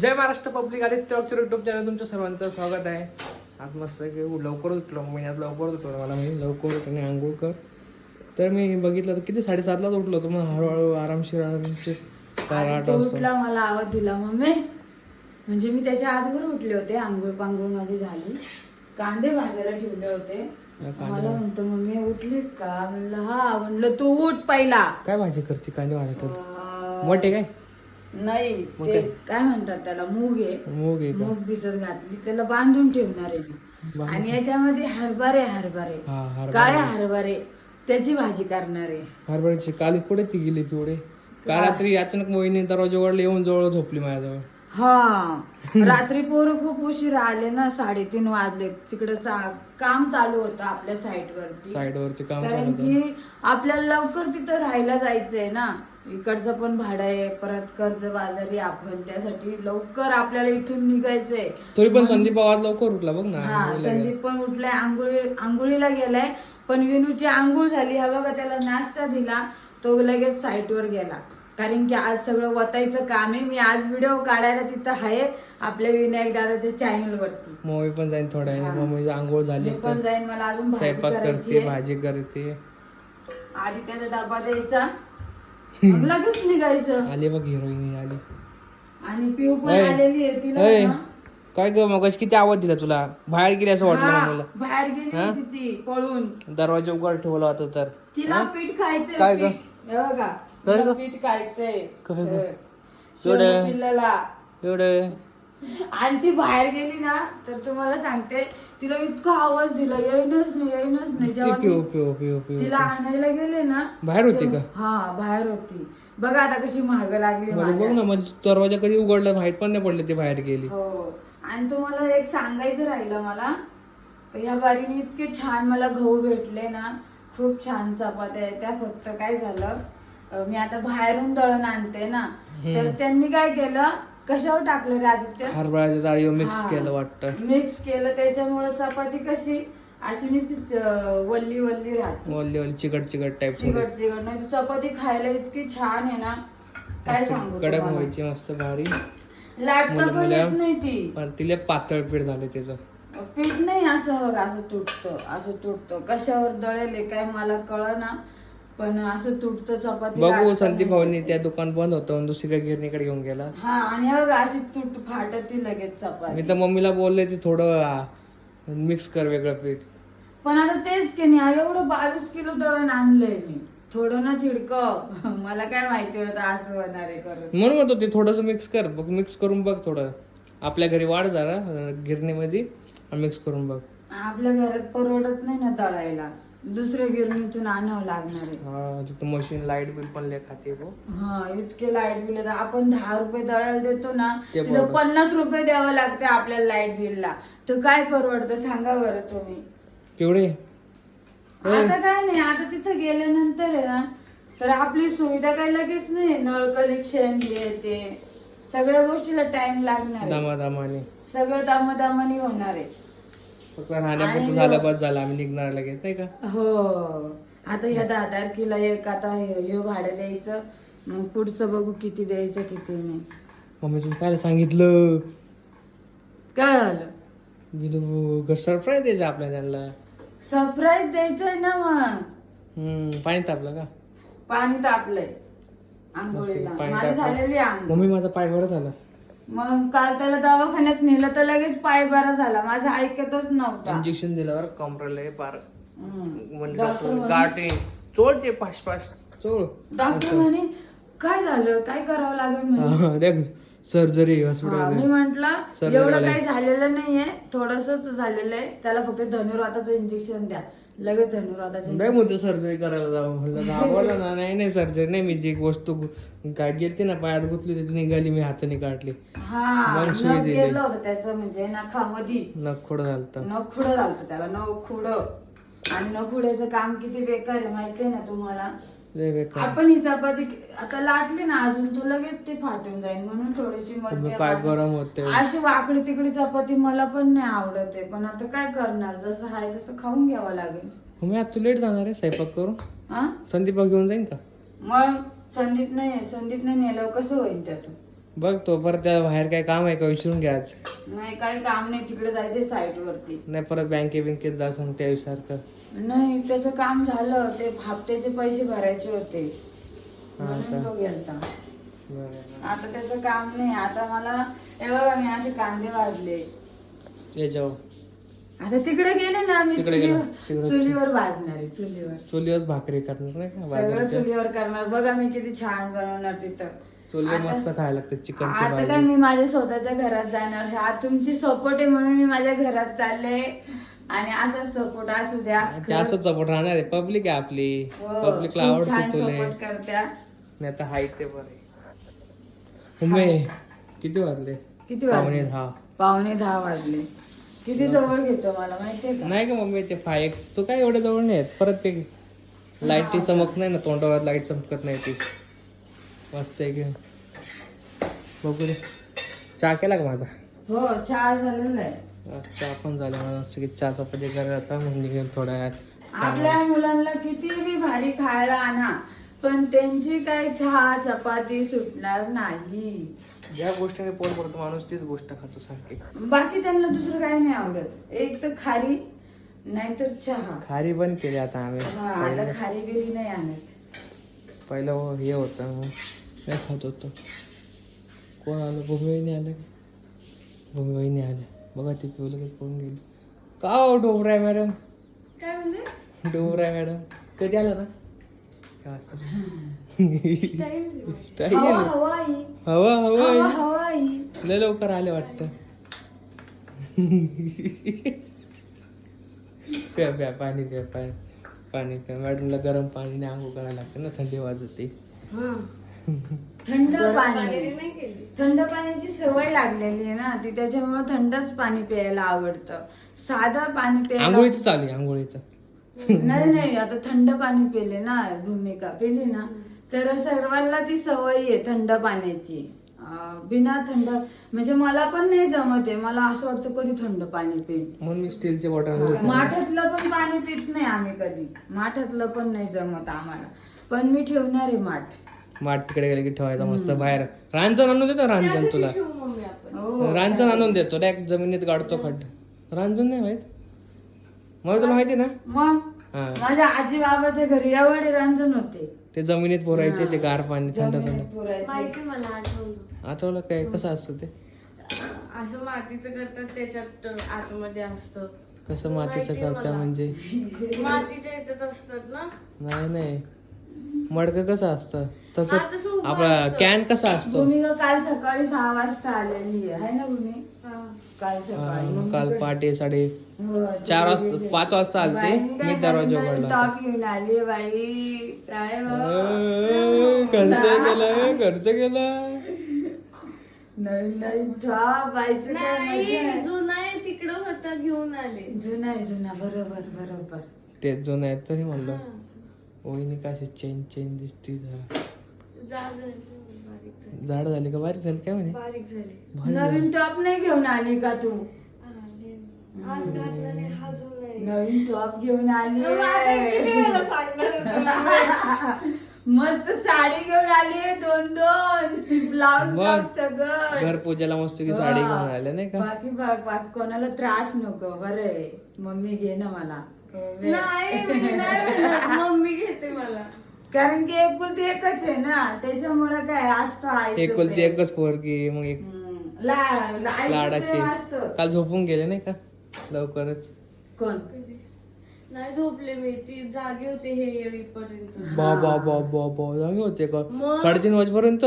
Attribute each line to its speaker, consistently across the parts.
Speaker 1: जय Maharashtra public Aditya अक्षर YouTube channel तुमच्या सर्वांचं स्वागत आहे. आज मस्त की लवकर उठलो. महिन्यात लवकर उठलो. मला मी लवकर उठणे आंघोळ कर. तर मी बघितलं तर किती? साडेसातलाच उठलो होतो. मग हळूहळू आरामशीर आरामशीर आठ
Speaker 2: तो
Speaker 1: वाजता
Speaker 2: उठला मला आवाज दिला मम्मी. म्हणजे मी त्याच्या आजवर उठले होते. आंघोळ पांघोळ माझी झाली. कांदे भाजायला ठेवले होते. मला म्हणतो मम्मी उठलीस का? म्हणलं हा. म्हणलं तू उठ पहिला.
Speaker 1: काय भाजी करते? कांदे भाजी कर
Speaker 2: अं,
Speaker 1: मोठे काय?
Speaker 2: नाही ते काय? म्हणतात त्याला मूग आहे.
Speaker 1: मूग आहे का?
Speaker 2: मूग भिजत घातली त्याला बांधून ठेवणार आहे मी आणि याच्यामध्ये हरभरे हरभरे.
Speaker 1: हा हर
Speaker 2: काळे हरभरे त्याची भाजी करणार आहे.
Speaker 1: हरभऱ्याची काली पुढे ती गेली पिवडे काल रात्री अचानक मोहिनी दरवाजा उघडले येऊन जवळ झोपली माझ्याजवळ.
Speaker 2: हा. रात्री पोरं खूप उशीर आले ना साडेतीन वाजले. तिकडे काम चालू होतं आपल्या साईट वरती.
Speaker 1: साईड वरती काम
Speaker 2: कारण की आपल्याला लवकर तिथं राहायला जायचंय ना. इकडचं पण भाडं आहे परत कर्ज बाजारी आपण त्यासाठी लवकर आपल्याला इथून निघायचंय.
Speaker 1: तरी पण संदीप आवाज लवकर उठला बघ ना
Speaker 2: हा संदीप पण उठलाय आंघोळी आंघोळीला गेलाय पण विनूची आंघोळ झाली हा बघा त्याला नाश्ता दिला तो लगेच साईटवर गेला. कारण की आज सगळं वतायचं काम आहे मी आज व्हिडिओ काढायला तिथं आहे आपल्या विनायक दादाच्या चॅनल वरती
Speaker 1: मम्मी पण जाईन थोड्या. मम्मी आंघोळ झाली
Speaker 2: पण जाईन मला अजून
Speaker 1: स्वयंपाक करते. भाजी करते.
Speaker 2: आधी त्याचा डबा द्यायचा. मग लगेच निघायचं.
Speaker 1: आली बघ हिरोईन आली.
Speaker 2: आणि पिऊ पण
Speaker 1: ऐ,
Speaker 2: आलेली आहे तिला
Speaker 1: ऐ,
Speaker 2: ना-
Speaker 1: काय ग मग किती आवाज दिला तुला? बाहेर गेली असं वाटलं
Speaker 2: हा, बाहेर गेली होती ती पळून.
Speaker 1: दरवाजा उघड ठेवला होता तर.
Speaker 2: तिला पीठ खायचंय
Speaker 1: काय ग?
Speaker 2: पीठ. हे बघा
Speaker 1: काय
Speaker 2: तिला
Speaker 1: ग?
Speaker 2: पीठ खायचंय.
Speaker 1: काय ग? एवढं?
Speaker 2: सोनू पिल्लाला.
Speaker 1: एवढं?
Speaker 2: आणि ती बाहेर गेली ना तर तुम्हाला सांगते तिला इतका आवाज दिला येईनच नाही येईनच नाही.
Speaker 1: ती
Speaker 2: जेव्हा
Speaker 1: पिओ
Speaker 2: मी
Speaker 1: पिओ पिओ पिओ
Speaker 2: तिला आणायला गेले ना
Speaker 1: बाहेर होती का?
Speaker 2: हा बाहेर होती. बघा आता कशी महाग लागली
Speaker 1: बरं
Speaker 2: माझ्या.
Speaker 1: बघ ना मग दरवाजा कधी उघडला माहीत पण नाही पडले ती बाहेर गेली.
Speaker 2: हो. आणि तुम्हाला एक सांगायचं राहिलं मला. या बारीने इतके छान मला गहू भेटले ना. खूप छान चपात्या आहेत त्या फक्त काय झालं अं, मी आता बाहेरून दळण आणते ना. तर त्यांनी काय केलं कशावर टाकलं रे आदित्य?
Speaker 1: हरभऱ्याच्या डाळीवर मिक्स
Speaker 2: हा.
Speaker 1: केलं वाटतं.
Speaker 2: मिक्स केलं त्याच्यामुळे चपाती कशी अशी नुसतीच वल्ली वल्ली राहते.
Speaker 1: ओली ओली चिकट चिकट टाईप
Speaker 2: चिकट चिकट. नाही तर चपाती खायला इतकी छान आहे ना काय सांगू
Speaker 1: कडक
Speaker 2: तुम्हाला.
Speaker 1: व्हायची मस्त भारी.
Speaker 2: लाटता पण येत नाही ती.
Speaker 1: पण तिला पातळ पीठ झाले त्याचं.
Speaker 2: पीठ नाही असं बघ असं तुटतं असं तुटतं. कशावर दळेल काय मला कळ ना पण असं तुटतं चपाती
Speaker 1: बघू
Speaker 2: लाटतं.
Speaker 1: संदीप. भाऊनी त्या दुकान बंद होतं दुसरीकडे गिरणीकडे घेऊन गेला.
Speaker 2: हा आणि हे बघा अशी तुट फाटती लगेच चपाती.
Speaker 1: मी तर मम्मीला बोलले ते थोडं मिक्स कर वेगळं पीठ.
Speaker 2: पण आता तेच की नाही एवढं बावीस किलो दळण आणलंय मी. थोडं ना चिडक. मला काय माहिती होतं असं होणार आहे करून.
Speaker 1: म्हणून म्हणतो ते थोडस मिक्स कर बघ मिक्स करून बघ थोडं. आपल्या घरी वाढ जरा अं, गिरणीमध्ये मिक्स करून बघ.
Speaker 2: आपल्या घरात परवडत नाही ना दळायला दुसऱ्या गिरणीतून आणावं लागणार आहे.
Speaker 1: हा तिथं मशीन लाइट बिल पण लय खाते
Speaker 2: हा इतके लाइट बिल. आपण दहा रुपये दळायला देतो ना
Speaker 1: ते
Speaker 2: तिथं
Speaker 1: बरोबर.
Speaker 2: पन्नास रुपये द्यावं लागते आपल्याला लाइट बिलला तर काय परवडतं सांगा बरं तुम्ही.
Speaker 1: केवढे?
Speaker 2: आता काय नाही आता तिथं गेल्यानंतर आहे ना तर आपली सुविधा काय लगेच नाही. नळ कनेक्शन हे ते सगळ्या गोष्टीला टाइम लागणार आहे.
Speaker 1: दमादमाने.
Speaker 2: सगळं दामादामानी होणार आहे.
Speaker 1: फक्त राहण्यापुरतं झालं बस झालं आम्ही निघणार लगेच नाही का?
Speaker 2: हो. आता ह्या दहा तारखेला एक आता हे भाडं द्यायचं मग पुढचं बघू किती द्यायचं किती नाही.
Speaker 1: मम्मी तुम्ही काय सांगितलं.
Speaker 2: काय झालं
Speaker 1: मी सरप्राईज द्यायचं आपल्या त्यांना.
Speaker 2: सरप्राईज द्यायचंय ना मग.
Speaker 1: हम्म पाणी तापलं का?
Speaker 2: पाणी तापलंय. आंघोळीला.
Speaker 1: पाणी
Speaker 2: माझी
Speaker 1: तापलं.
Speaker 2: झालेली आंघोळ.
Speaker 1: मम्मी माझा पाय बरं झाला.
Speaker 2: मग काल त्याला दवाखान्यात नेलं तर लगेच पाय बरा झाला. माझा ऐकतच नव्हता.
Speaker 1: इंजेक्शन दिल्यावर कमरेला हे पार. म्हणजे
Speaker 2: डॉक्टर
Speaker 1: गाठी चोळ ते पाच पाच चोळ.
Speaker 2: डॉक्टर म्हणे काय झालं? काय करावं लागेल म्हणे?
Speaker 1: देख. सर्जरी
Speaker 2: हा,
Speaker 1: हॉस्पिटल
Speaker 2: मी म्हंटल एवढं. काही झालेलं नाहीये थोडसच झालेलं आहे त्याला फक्त धनुर्वाताचं इंजेक्शन द्या. लगेच धनुर्वाताचं
Speaker 1: नाही म्हणतो सर्जरी करायला जाऊ म्हणलं दाखवलं ना नाही नाही सर्जरी नाही मी जी वस्तू गाठ गेलती ना पायात गुतली ती निघाली मी हाताने काढली.
Speaker 2: हा
Speaker 1: मग सुई
Speaker 2: नख
Speaker 1: दिली.
Speaker 2: गेलं होतं त्याचं म्हणजे नखामध्ये.
Speaker 1: नख खोड झालत.
Speaker 2: नख खुडं झालं त्याला नख खुडं. आणि नख खुड्याचं काम किती बेकार आहे माहितीये ना तुम्हाला?
Speaker 1: लय बेकार.
Speaker 2: आपण ही चपाती आता लाटली ना अजून तो लगेच ते फाटून जाईल म्हणून थोडीशी मध्य
Speaker 1: पाय गरम होते
Speaker 2: अशी वाकडी तिकडी चपाती मला पण नाही आवडत आहे. पण आता काय करणार? जसं आहे तसं खाऊन घ्यावं लागेल.
Speaker 1: मम्मी आज तू लेट जाणार आहे स्वयंपाक करून?
Speaker 2: हा
Speaker 1: संदीपा घेऊन जाईन का?
Speaker 2: मग संदीप नाही संदीप नाही नेल्यावर कसं होईल त्याचं?
Speaker 1: बघ तो परत त्या बाहेर काय काम आहे का विचारून घ्या आज.
Speaker 2: नाही काही काम नाही. तिकडे जायचे साईट वरती.
Speaker 1: नाही परत बँके बँकेत जा सांग त्या सारखं.
Speaker 2: नाही त्याचं काम झालं. ते हप्त्याचे पैसे भरायचे होते. म्हणून
Speaker 1: का?
Speaker 2: तो गेलता.
Speaker 1: बरं.
Speaker 2: आता त्याचं काम नाही. आता मला हे बघा मी असे कांदे वाजले.
Speaker 1: जाऊ.
Speaker 2: आता तिकडे गेले ना मी
Speaker 1: तिकडे गेलो.
Speaker 2: चुलीवर
Speaker 1: तिकडे
Speaker 2: चुलीवर भाजणार चुलीवर.
Speaker 1: चुलीवरच भाकरी करणार नाही का?
Speaker 2: सगळं
Speaker 1: बाजरीच्या?
Speaker 2: चुलीवर करणार. बघा मी किती छान बनवणार तिथं.
Speaker 1: चुलीवर
Speaker 2: आता-
Speaker 1: मस्त खायला लागतं चिकनची
Speaker 2: आता काय
Speaker 1: भाजी.
Speaker 2: मी माझ्या स्वतःच्या घरात जाणार? हा तुमची सपोर्ट आहे म्हणून मी माझ्या घरात चालले. आणि असाच सपोर्ट असू द्या.
Speaker 1: ते असंच सपोर्ट राहणार आहे. पब्लिक आहे आपली.
Speaker 2: हो,
Speaker 1: पब्लिकला
Speaker 2: खूप
Speaker 1: आवडतो तुले.
Speaker 2: सपोर्ट करत्या.
Speaker 1: नाही आता हाय ते बरं मम्मी किती वाजले?
Speaker 2: किती
Speaker 1: पावणे
Speaker 2: वाजले
Speaker 1: दहा.
Speaker 2: पावणे दहा वाजले. किती जवळ घेतो मला माहितीये का?
Speaker 1: नाही का मम्मी ते फाय एक्स तो काय एवढ्या जवळ नाही आहेत. परत ते लाईटची चमक नाही ना तोंडावर लाइट चमकत नाही ती. मस्त आहे की. बघू दे. चहा केला का माझा?
Speaker 2: हो चहा झालेला आहे.
Speaker 1: चहा पण झाला मस्त की चहा चपाती करायला आता म्हणजे थोड्या वेळात
Speaker 2: आपल्या मुलांना किती बी भारी खायला आणा पण त्यांची काय चहा चपाती सुटणार नाही.
Speaker 1: ज्या गोष्टीने पोट भरतो माणूस तीच गोष्ट खातो सारखी.
Speaker 2: बाकी त्यांना दुसरं काही नाही आवडत. एक तर खारी नाहीतर चहा.
Speaker 1: खारी पण केली आता आम्ही.
Speaker 2: हा, आता खारी बिरी नाही आणत.
Speaker 1: पहिलं हो- हे होतं. मग नाही खात होतो. कोण आलं? भूमीवहिनी आलं भूमीवहिनी आल्या. बघा ती पिवलं का कोण गेली. का हो डोबराय मॅडम?
Speaker 2: काय म्हणते
Speaker 1: डोबराय मॅडम. कधी आला ना का असं? स्टाईल.
Speaker 2: हवा हवाई.
Speaker 1: हवा
Speaker 2: हवा
Speaker 1: हवा
Speaker 2: हवाई.
Speaker 1: लय लवकर आले वाटतं. प्या प्या पाणी प्या पाणी. पाणी प्या. मॅडमला गरम पाणी आंघोळ करायला लागतं ना थंडी वाजते.
Speaker 2: थंड पाणी. थंड पाण्याची सवय लागलेली आहे ना ती त्याच्यामुळे थंडच पाणी प्यायला आवडतं. साधं पाणी प्यायला
Speaker 1: आंघोळीचं चालू आहे आंघोळीचं.
Speaker 2: नाही नाही आता थंड पाणी पेले ना भूमिका पेली ना तर सर्वांना ती सवय आहे थंड पाण्याची. अं, बिना थंड म्हणजे मला पण नाही जमत आहे मला असं वाटतं कधी थंड पाणी पिईन
Speaker 1: म्हणून मी स्टीलच्या बॉटल
Speaker 2: माठातलं पण पाणी पित नाही आम्ही कधी. माठातलं पण नाही जमत आम्हाला. पण मी ठेवणार आहे माठ.
Speaker 1: माठ तिकडे गेले की ठेवायचा मस्त बाहेर. रांजण आणून देतो रांजण तुला.
Speaker 2: हो
Speaker 1: रांजण आणून देतो डायरेक्ट जमिनीत गाडतो खड्ड. रांजण नाही माहीत? मला तुला माहिती ना?
Speaker 2: मग? माझ्या आजी बाबाच्या घरी एवढे रंजन होते.
Speaker 1: ते जमिनीत पोरायचे ते गार पाणी थंड थंड.
Speaker 3: आठवलं
Speaker 1: काय? कसं असतं ते?
Speaker 3: असं मातीचं करतात त्याच्यात आतमध्ये असतं.
Speaker 1: कसं मातीचं करता. म्हणजे?
Speaker 3: मातीच्या ह्याच्यात असतात ना?
Speaker 1: नाही नाही. मडकं कसं असतं? तसं आपला. कॅन कसा असतो?
Speaker 2: भूमिका काल सकाळी सहा वाजता आलेली आहे. ना भूमी?
Speaker 3: हा.
Speaker 2: काल सकाळी.
Speaker 1: काल पहाटे साडे
Speaker 2: हो,
Speaker 1: चार वाजता
Speaker 2: गेले.
Speaker 1: पाच वाजता आलते. मी दरवाजा उघडला
Speaker 2: टॉप घेऊन आली बाई. काय बाबा.
Speaker 1: अं, खर्च केला खर्च केला.
Speaker 2: नवीन नवीन बाईचं
Speaker 3: नाही
Speaker 2: आहे.
Speaker 3: जुना आहे तिकडं होता घेऊन आले.
Speaker 2: जुना आहे जुना. बरोबर बरोबर.
Speaker 1: तेच जो नाही तरी म्हणलं. वहिनी कशी चेन चेन दिसती जरा. झाड झाली का बारीक झाली काय म्हणे
Speaker 3: बारीक झाली.
Speaker 2: नवीन टॉप नाही घेऊन आली का तू
Speaker 3: आले. आज घातला नाही हा जुना आहे
Speaker 2: नवीन टॉप घेऊन आली? मस्त साडी घेऊन आली दोन दोन. टॉप सगळं
Speaker 1: घर पूजेला मस्त की साडी. घेऊन आल्या नाही का
Speaker 2: बाकी बाकी कोणाला त्रास नको बरं मम्मी घे ना मला
Speaker 3: नाही. मम्मी घेते मला
Speaker 2: कारण की एकुलती एकच आहे ना त्याच्यामुळे काय असतो आईचं
Speaker 1: एकुलती
Speaker 2: प्रेम.
Speaker 1: एकच पोरगी मग एक
Speaker 2: हम्म. ला- ला- आईचं
Speaker 1: लाडाची.
Speaker 2: प्रेम असतं.
Speaker 1: काल झोपून गेले नाही का? लवकरच.
Speaker 2: कोण?
Speaker 3: नाही झोपले मी ती जागे होते हे येईपर्यंत.
Speaker 1: बा बा बा बा बा जागे होते का?
Speaker 3: मग?
Speaker 1: साडेतीन वाजेपर्यंत?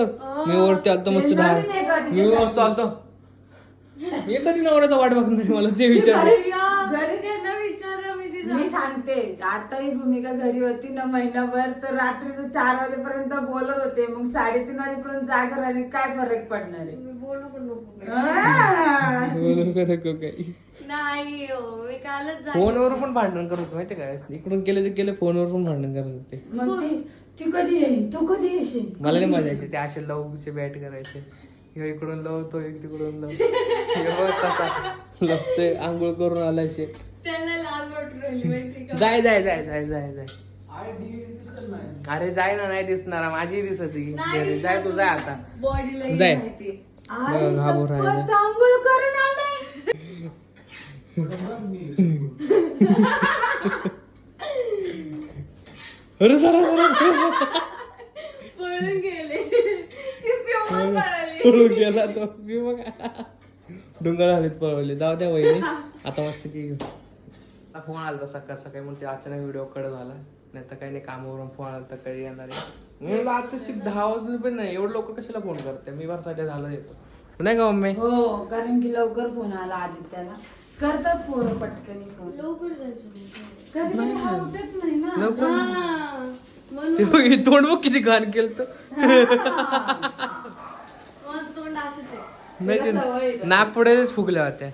Speaker 1: मी वरती आलतो मस्त
Speaker 2: ते
Speaker 1: बाहेर.
Speaker 2: नवीन आहे का
Speaker 1: मी
Speaker 2: तिच्यासाठी?
Speaker 1: मस्त आलतो. मी कधी नवऱ्याचा वाट बघणार मला ते विचार
Speaker 3: मी ती
Speaker 2: सांगते आताही भूमिका घरी होती ना महिनाभर तर रात्रीचं चार वाजेपर्यंत बोलत होते. मग साडेतीन वाजेपर्यंत जागर आणि काय फरक पडणार आहे?
Speaker 3: मी बोलू पण नको.
Speaker 2: आ.
Speaker 1: बोलून का नको काही.
Speaker 3: नाही हो, मी कालच जागे
Speaker 1: फोनवर पण भांडण करत होते माहिती काय? इकडून केले ते केले फोनवर पण भांडण करत होते.
Speaker 2: मग ती ती कधी येईल तू कधी येशील?
Speaker 1: मला नाही मजा यायची ते असे लवचे बॅट करायचे. ह्यो इकडून लवतो एक तिकडून लव. ह्यो लवतोय आंघोळ करून आलायचे
Speaker 3: त्यांना लाज वाटून राहिली माहिती का?
Speaker 1: जाय जाय जाय जाय जाय जाय. अरे जाय ना नाही दिसणार माझी दिसत.
Speaker 3: नाही.
Speaker 1: जाय तू जाय आता.
Speaker 3: बॉडीला
Speaker 1: जाय.
Speaker 3: माहिती
Speaker 2: अरे
Speaker 1: घाबरून
Speaker 2: शपथ,
Speaker 1: राहिलं.
Speaker 2: आंघोळ करून आले
Speaker 1: अरे जरा जरा.
Speaker 3: पळून गेले. ती पिऊन पळाली.
Speaker 1: पळून गेला तो. मी मग डोंगर आलेच पळवले. जाऊ द्या वहिनी. आता मस्त की फोन आला होता सकाळ सकाळी म्हणते अचानक व्हिडिओ कट झाला. नाही तर काही नाही कामावरून फोन आला तर कधी येणार आहे? मी म्हणलं दहा वाजले पण नाही एवढं लवकर कशाला फोन करते? मी साठी झालं येतो. नाही का मम्मी?
Speaker 2: हो कारण की लवकर फोन आला आदित्याला. करतात पोरं पटकनी फोन
Speaker 3: लवकर.
Speaker 2: कधी कधी हा उठत नाही ना.
Speaker 1: लवकर?
Speaker 3: हा, म्हणून.
Speaker 1: ते बघ, हे तोंड बघ किती घाण केलं तर
Speaker 3: माझं तोंड असंच आहे.
Speaker 1: नाही
Speaker 2: तुला सवय आहे.
Speaker 1: ते
Speaker 2: का?
Speaker 1: नागपुड्याच फुगल्या होत्या.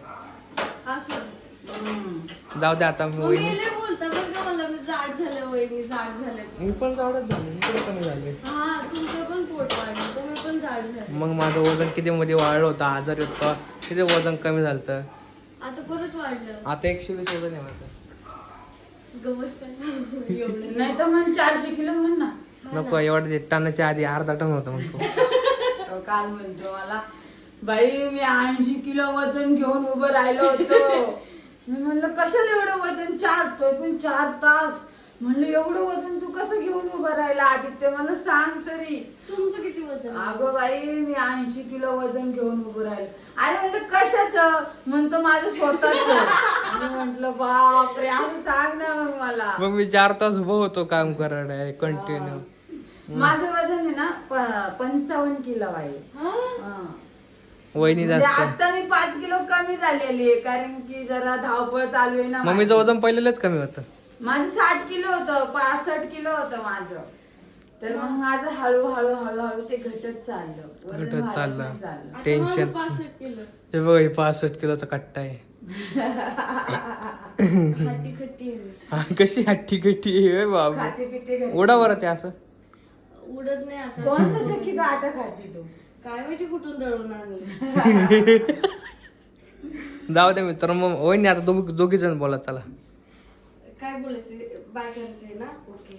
Speaker 1: जाऊ द्या आता मी
Speaker 3: मग
Speaker 1: वहिनी
Speaker 3: गेले बोलता बघ मला मी जाड झाले वहिनी जाड झाले.
Speaker 1: मी पण जावडच झाले मी पण कमी झाले.
Speaker 3: हा तुमचं पण पोट वाढलं तुम्ही पण जाड झाले.
Speaker 1: मग माझं वजन किती मध्ये वाढलं होतं आजारी होतं किती वजन कमी झालं
Speaker 3: आता परत वाढलं.
Speaker 1: आता एकशे वीस वजन आहे माझं.
Speaker 3: एवढं.
Speaker 2: नाही तर मग चारशे किलो म्हण ना.
Speaker 1: नको एवढं ते टनाच्या आधी अर्धा टन होतं मग तो.
Speaker 2: तो काल म्हणतो मला बाई मी ऐंशी किलो वजन घेऊन उभं राहिलो होतो. मी म्हणलं कशाला एवढं वजन चारतोय पण चार तास? म्हणलं एवढं वजन तू कसं घेऊन उभं राहिला आदित्य? मला सांग तरी.
Speaker 3: तुमचं किती वजन?
Speaker 2: अगं बाई मी ऐंशी किलो वजन घेऊन उभं राहिलो. अरे म्हणलं कशाच? म्हणतो माझं स्वतःच. म्हंटल बापरे असं सांग ना मग मला.
Speaker 1: मग मी चार तास उभं होतो काम करायला कंटिन्यू
Speaker 2: माझं वजन आहे ना पंचावन्न किलो आहे.
Speaker 3: हा?
Speaker 2: हा.
Speaker 1: वहिनी
Speaker 2: म्हणजे
Speaker 1: जास्त.
Speaker 2: आता मी पाच किलो कमी झालेली आहे कारण की जरा धावपळ चालू आहे ना
Speaker 1: मम्मीचं. वजन पहिलेच कमी होतं.
Speaker 2: माझं साठ किलो होतं पासष्ट किलो होतं माझं. तर मग माझं हळूहळू हळूहळू ते घटत चाललं. वजन
Speaker 1: घटत
Speaker 2: वाढत
Speaker 1: चाललं.
Speaker 2: नाही चाललं.
Speaker 3: आता
Speaker 1: टेन्शन.
Speaker 3: माझं 65 किलो.
Speaker 1: हे बघ हे पासष्ट किलोचा कट्टा आहे. हा, कशी हट्टी कट्टी आहे बाबा.
Speaker 2: खाते पिते घरी.
Speaker 1: उडा बरं ते असं.
Speaker 3: उडत नाही आता.
Speaker 2: कोणसा चक्की आटा खाते तू?
Speaker 3: काय माहिती कुठून दळून आणलं?
Speaker 1: जाऊ दे मित्र मग वहिनी आता दोघ दोघी जण बोला चला.
Speaker 3: काय बोलायचं? बाय करायचंय ना? ओके.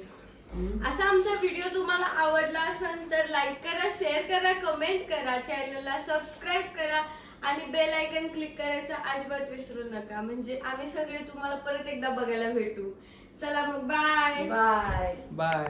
Speaker 3: असा आमचा व्हिडिओ तुम्हाला आवडला असेल तर लाईक करा शेअर करा कमेंट करा चॅनलला सबस्क्राईब करा आणि बेल आयकन क्लिक करायचं अजिबात विसरू नका. म्हणजे आम्ही सगळे तुम्हाला परत एकदा बघायला भेटू. चला मग बाय
Speaker 2: बाय
Speaker 1: बाय